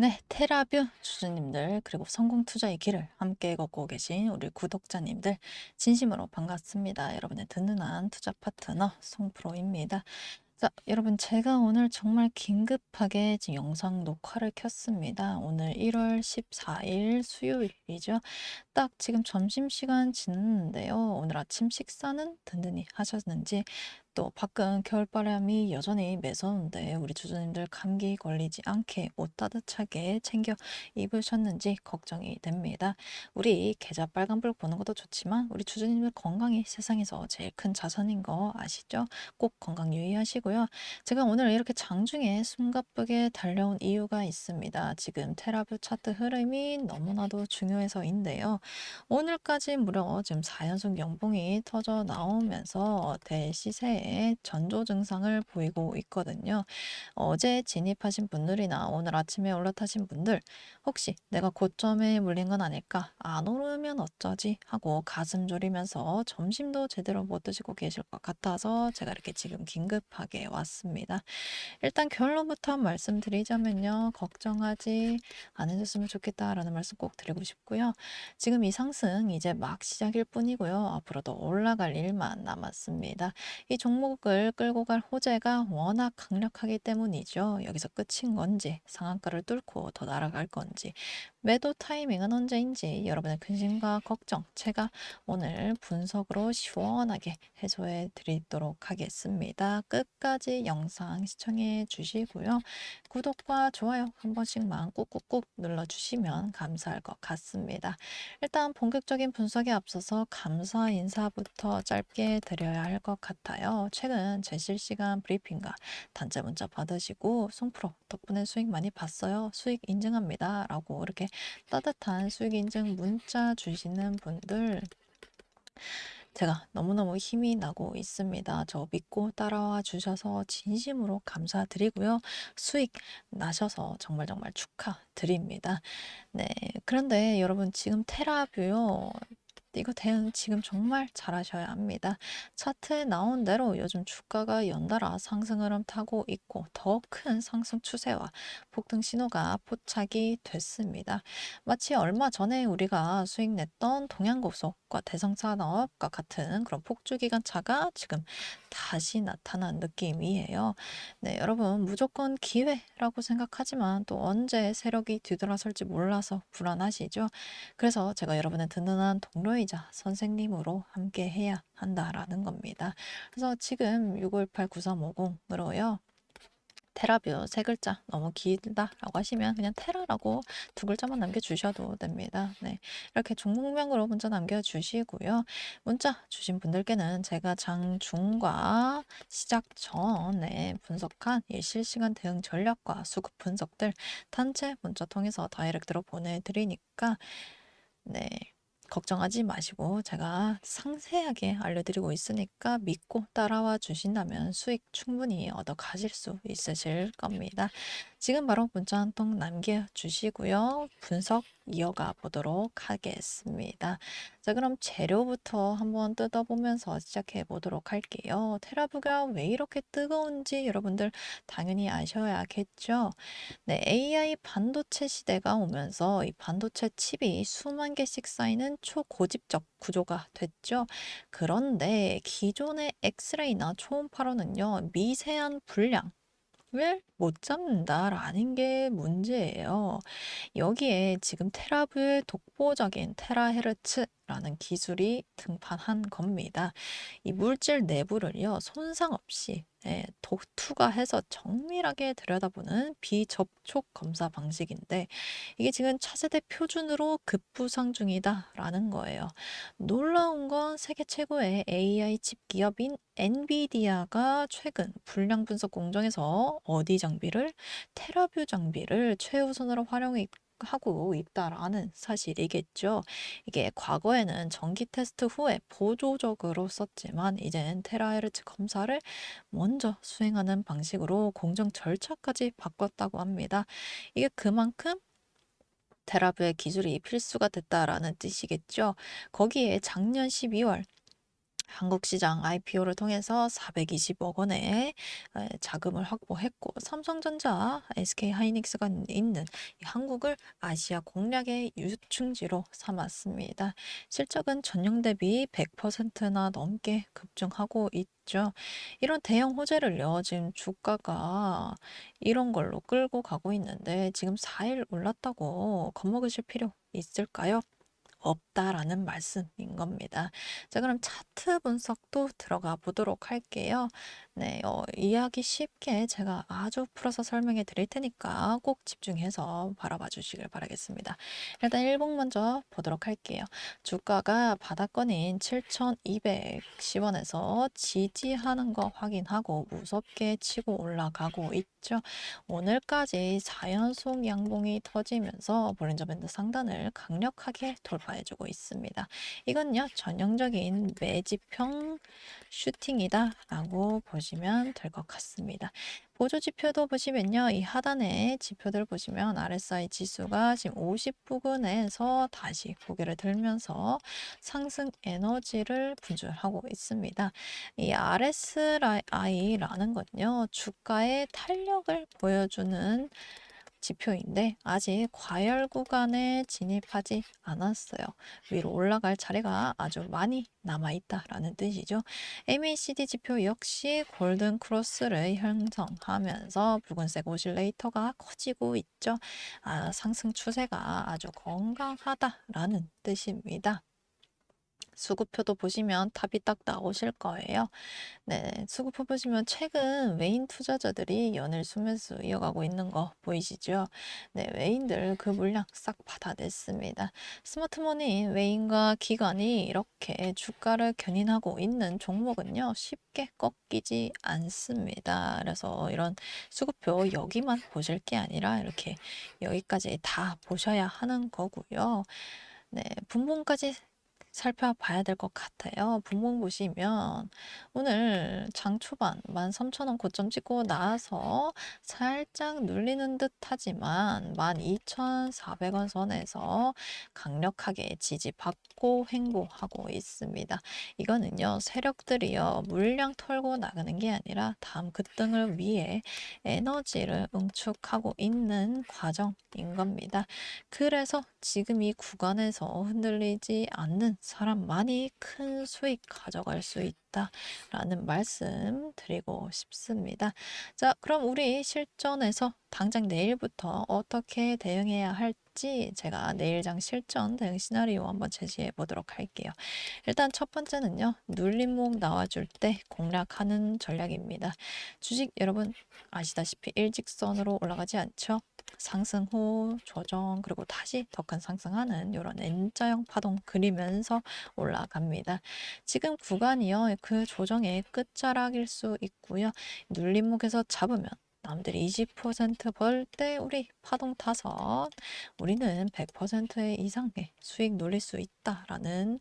네, 테라뷰 주주님들 그리고 성공 투자의 길을 함께 걷고 계신 우리 구독자님들 진심으로 반갑습니다. 여러분의 든든한 투자 파트너 송프로입니다. 자, 여러분 제가 오늘 정말 긴급하게 지금 영상 녹화를 켰습니다. 오늘 1월 14일 수요일이죠. 딱 지금 점심시간 지났는데요. 오늘 아침 식사는 든든히 하셨는지 또 밖은 겨울바람이 여전히 매서운데 우리 주주님들 감기 걸리지 않게 옷 따뜻하게 챙겨 입으셨는지 걱정이 됩니다. 우리 계좌 빨간불 보는 것도 좋지만 우리 주주님들 건강이 세상에서 제일 큰 자산인 거 아시죠? 꼭 건강 유의하시고요. 제가 오늘 이렇게 장중에 숨가쁘게 달려온 이유가 있습니다. 지금 테라뷰 차트 흐름이 너무나도 중요해서인데요. 오늘까지 무려 지금 4연속 연봉이 터져 나오면서 대시세 에 전조 증상을 보이고 있거든요. 어제 진입하신 분들이나 오늘 아침에 올라타신 분들 혹시 내가 고점에 물린 건 아닐까? 안 오르면 어쩌지? 하고 가슴 졸이면서 점심도 제대로 못 드시고 계실 것 같아서 제가 이렇게 지금 긴급하게 왔습니다. 일단 결론부터 말씀드리자면요. 걱정하지 않으셨으면 좋겠다라는 말씀 꼭 드리고 싶고요. 지금 이 상승 이제 막 시작일 뿐이고요. 앞으로도 올라갈 일만 남았습니다. 이 종 목을 끌고 갈 호재가 워낙 강력하기 때문이죠. 여기서 끝인 건지 상한가를 뚫고 더 날아갈 건지 매도 타이밍은 언제인지 여러분의 근심과 걱정 제가 오늘 분석으로 시원하게 해소해 드리도록 하겠습니다. 끝까지 영상 시청해 주시고요. 구독과 좋아요 한 번씩만 꾹꾹꾹 눌러주시면 감사할 것 같습니다. 일단 본격적인 분석에 앞서서 감사 인사부터 짧게 드려야 할 것 같아요. 최근 제 실시간 브리핑과 단체 문자 받으시고 송프로 덕분에 수익 많이 봤어요. 수익 인증합니다. 라고 이렇게 따뜻한 수익 인증 문자 주시는 분들 제가 너무너무 힘이 나고 있습니다. 저 믿고 따라와 주셔서 진심으로 감사드리고요. 수익 나셔서 정말 정말 축하드립니다. 네. 그런데 여러분 지금 테라뷰요. 이거 대응 지금 정말 잘하셔야 합니다. 차트에 나온 대로 요즘 주가가 연달아 상승 흐름 타고 있고 더 큰 상승 추세와 폭등 신호가 포착이 됐습니다. 마치 얼마 전에 우리가 수익 냈던 동양고속과 대성산업과 같은 그런 폭주 기관차가 지금 다시 나타난 느낌이에요. 네, 여러분 무조건 기회라고 생각하지만 또 언제 세력이 뒤돌아설지 몰라서 불안하시죠? 그래서 제가 여러분의 든든한 동료 이자 선생님으로 함께 해야 한다라는 겁니다. 그래서 지금 6589350으로요. 테라뷰 세 글자 너무 길다라고 하시면 그냥 테라라고 두 글자만 남겨주셔도 됩니다. 네, 이렇게 종목명으로 문자 남겨주시고요. 문자 주신 분들께는 제가 장중과 시작 전에 분석한 이 실시간 대응 전략과 수급 분석들 단체 문자 통해서 다이렉트로 보내드리니까 네. 걱정하지 마시고 제가 상세하게 알려드리고 있으니까 믿고 따라와 주신다면 수익 충분히 얻어 가실 수 있으실 겁니다. 지금 바로 문자 한 통 남겨주시고요. 분석 이어가 보도록 하겠습니다. 자, 그럼 재료부터 한번 뜯어보면서 시작해 보도록 할게요. 테라브가 왜 이렇게 뜨거운지 여러분들 당연히 아셔야겠죠. 네, AI 반도체 시대가 오면서 이 반도체 칩이 수만 개씩 쌓이는 초고집적 구조가 됐죠. 그런데 기존의 엑스레이나 초음파로는요, 미세한 불량, 을 못 잡는다라는 게 문제예요. 여기에 지금 테라브의 독보적인 테라헤르츠라는 기술이 등판한 겁니다. 이 물질 내부를요, 손상 없이 예, 독 투과해서 정밀하게 들여다보는 비접촉 검사 방식인데 이게 지금 차세대 표준으로 급부상 중이다라는 거예요. 놀라운 건 세계 최고의 AI 칩 기업인 엔비디아가 최근 불량 분석 공정에서 어디 장비를 테라뷰 장비를 최우선으로 활용해 하고 있다라는 사실이겠죠. 이게 과거에는 전기 테스트 후에 보조적으로 썼지만 이젠 테라헤르츠 검사를 먼저 수행하는 방식으로 공정 절차까지 바꿨다고 합니다. 이게 그만큼 테라뷰의 기술이 필수가 됐다라는 뜻이겠죠. 거기에 작년 12월 한국 시장 IPO를 통해서 420억 원의 에, 자금을 확보했고 삼성전자, SK하이닉스가 있는 이 한국을 아시아 공략의 유충지로 삼았습니다. 실적은 전년 대비 100%나 넘게 급증하고 있죠. 이런 대형 호재를요, 지금 주가가 이런 걸로 끌고 가고 있는데 지금 4일 올랐다고 겁먹으실 필요 있을까요? 없다라는 말씀인 겁니다. 자, 그럼 차트 분석도 들어가 보도록 할게요. 네, 어, 이해하기 쉽게 제가 아주 풀어서 설명해 드릴 테니까 꼭 집중해서 바라봐 주시길 바라겠습니다. 일단 일봉 먼저 보도록 할게요. 주가가 바닥권인 7,210원에서 지지하는 거 확인하고 무섭게 치고 올라가고 있죠. 오늘까지 4연속 양봉이 터지면서 볼린저 밴드 상단을 강력하게 돌파 해주고 있습니다. 이건요 전형적인 매집형 슈팅이다 라고 보시면 될 것 같습니다. 보조 지표도 보시면요. 이 하단에 지표들 보시면 RSI 지수가 지금 50 부근에서 다시 고개를 들면서 상승 에너지를 분출하고 있습니다. 이 RSI라는 건요. 주가의 탄력을 보여주는 지표인데 아직 과열 구간에 진입하지 않았어요. 위로 올라갈 차례가 아주 많이 남아 있다라는 뜻이죠. MACD 지표 역시 골든 크로스를 형성하면서 붉은색 오실레이터가 커지고 있죠. 아, 상승 추세가 아주 건강하다라는 뜻입니다. 수급표도 보시면 탑이 딱 나오실 거예요. 네, 수급표 보시면 최근 외인 투자자들이 연일 수매수 이어가고 있는 거 보이시죠? 네, 외인들 그 물량 싹 받아냈습니다. 스마트머니인 외인과 기관이 이렇게 주가를 견인하고 있는 종목은요, 쉽게 꺾이지 않습니다. 그래서 이런 수급표 여기만 보실 게 아니라 이렇게 여기까지 다 보셔야 하는 거고요. 네, 분봉까지 살펴봐야 될 것 같아요. 분봉 보시면 오늘 장 초반 13,000원 고점 찍고 나서 살짝 눌리는 듯 하지만 12,400원 선에서 강력하게 지지받고 횡보하고 있습니다. 이거는요, 세력들이요, 물량 털고 나가는 게 아니라 다음 급등을 위해 에너지를 응축하고 있는 과정인 겁니다. 그래서 지금 이 구간에서 흔들리지 않는 사람만이 큰 수익 가져갈 수 있다 라는 말씀 드리고 싶습니다. 자, 그럼 우리 실전에서 당장 내일부터 어떻게 대응해야 할지 제가 내일장 실전 대응 시나리오 한번 제시해 보도록 할게요. 일단 첫 번째는요, 눌림목 나와줄 때 공략하는 전략입니다. 주식 여러분 아시다시피 일직선으로 올라가지 않죠? 상승 후 조정 그리고 다시 더 큰 상승하는 이런 N자형 파동 그리면서 올라갑니다. 지금 구간이요 그 조정의 끝자락일 수 있고요 눌림목에서 잡으면 남들이 20%벌 때 우리 파동 타서 우리는 100% 이상의 수익 노릴 수 있다라는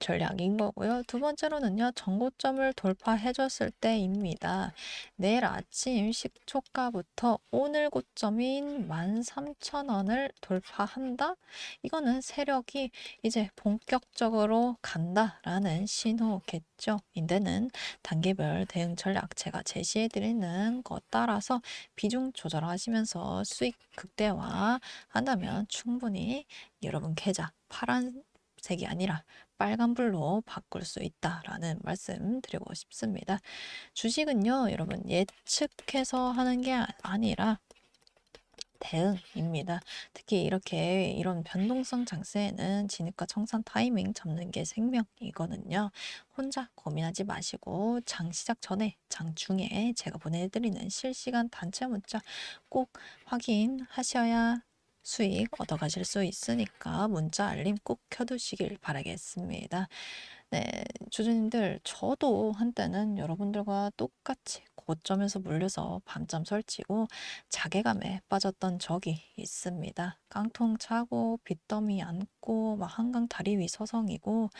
전략인 거고요. 두 번째로는요, 정고점을 돌파해 줬을 때입니다. 내일 아침 시초가부터 오늘 고점인 13,000원을 돌파한다? 이거는 세력이 이제 본격적으로 간다라는 신호겠죠. 인데는 단계별 대응 전략 제가 제시해 드리는 것 따라서 비중 조절하시면서 수익 극대화 한다면 충분히 여러분 계좌 파란색이 아니라 빨간불로 바꿀 수 있다라는 말씀 드리고 싶습니다. 주식은요, 여러분 예측해서 하는 게 아니라 대응입니다. 특히 이렇게 이런 변동성 장세에는 진입과 청산 타이밍 잡는 게 생명이거든요. 혼자 고민하지 마시고 장 시작 전에 장 중에 제가 보내드리는 실시간 단체 문자 꼭 확인하셔야 수익 얻어가실 수 있으니까 문자 알림 꼭 켜두시길 바라겠습니다. 네, 주주님들, 저도 한때는 여러분들과 똑같이 고점에서 물려서 밤잠 설치고 자괴감에 빠졌던 적이 있습니다. 깡통 차고 빚더미 안고 막 한강 다리 위 서성이고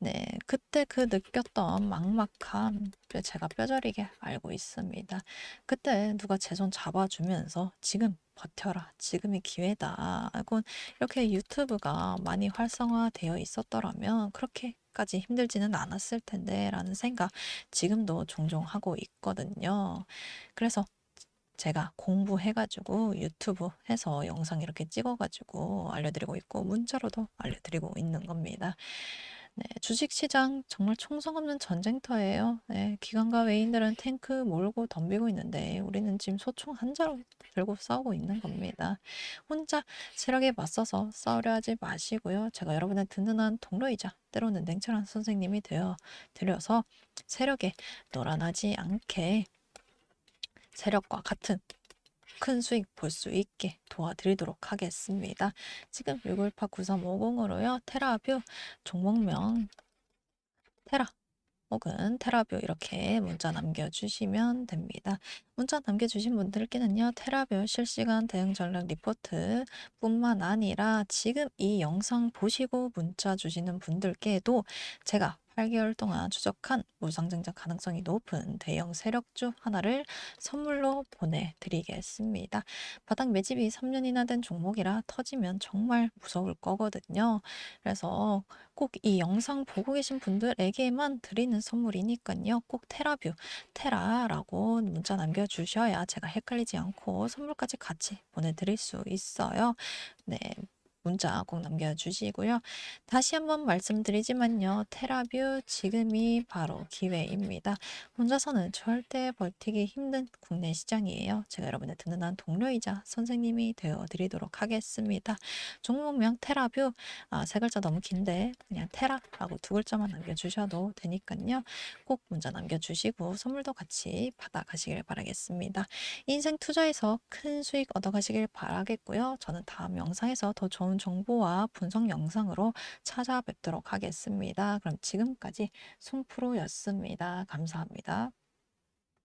네, 그때 그 느꼈던 막막함 제가 뼈저리게 알고 있습니다. 그때 누가 제 손 잡아주면서 지금 버텨라. 지금이 기회다. 이건 이렇게 유튜브가 많이 활성화되어 있었더라면 그렇게 이렇게까지 힘들지는 않았을 텐데 라는 생각 지금도 종종 하고 있거든요. 그래서 제가 공부해가지고 유튜브 해서 영상 이렇게 찍어가지고 알려드리고 있고 문자로도 알려드리고 있는 겁니다. 네, 주식시장 정말 총성 없는 전쟁터예요. 네, 기관과 외인들은 탱크 몰고 덤비고 있는데 우리는 지금 소총 한 자루 들고 싸우고 있는 겁니다. 혼자 세력에 맞서서 싸우려 하지 마시고요. 제가 여러분의 든든한 동료이자 때로는 냉철한 선생님이 되어 드려서 세력에 놀아나지 않게 세력과 같은 큰 수익 볼 수 있게 도와드리도록 하겠습니다. 지금 618 9350으로요. 테라뷰 종목명 테라 혹은 테라뷰 이렇게 문자 남겨주시면 됩니다. 문자 남겨주신 분들께는요. 테라뷰 실시간 대응 전략 리포트 뿐만 아니라 지금 이 영상 보시고 문자 주시는 분들께도 제가 8개월 동안 추적한 무상증자 가능성이 높은 대형 세력주 하나를 선물로 보내드리겠습니다. 바닥 매집이 3년이나 된 종목이라 터지면 정말 무서울 거거든요. 그래서 꼭 이 영상 보고 계신 분들에게만 드리는 선물이니까요. 꼭 테라뷰, 테라라고 문자 남겨주셔야 제가 헷갈리지 않고 선물까지 같이 보내드릴 수 있어요. 네. 문자 꼭 남겨주시고요. 다시 한번 말씀드리지만요. 테라뷰 지금이 바로 기회입니다. 혼자서는 절대 버티기 힘든 국내 시장이에요. 제가 여러분의 든든한 동료이자 선생님이 되어드리도록 하겠습니다. 종목명 테라뷰 아, 세 글자 너무 긴데 그냥 테라라고 두 글자만 남겨주셔도 되니까요. 꼭 문자 남겨주시고 선물도 같이 받아가시길 바라겠습니다. 인생 투자에서 큰 수익 얻어가시길 바라겠고요. 저는 다음 영상에서 더 좋은 정보와 분석 영상으로 찾아뵙도록 하겠습니다. 그럼 지금까지 송프로였습니다. 감사합니다.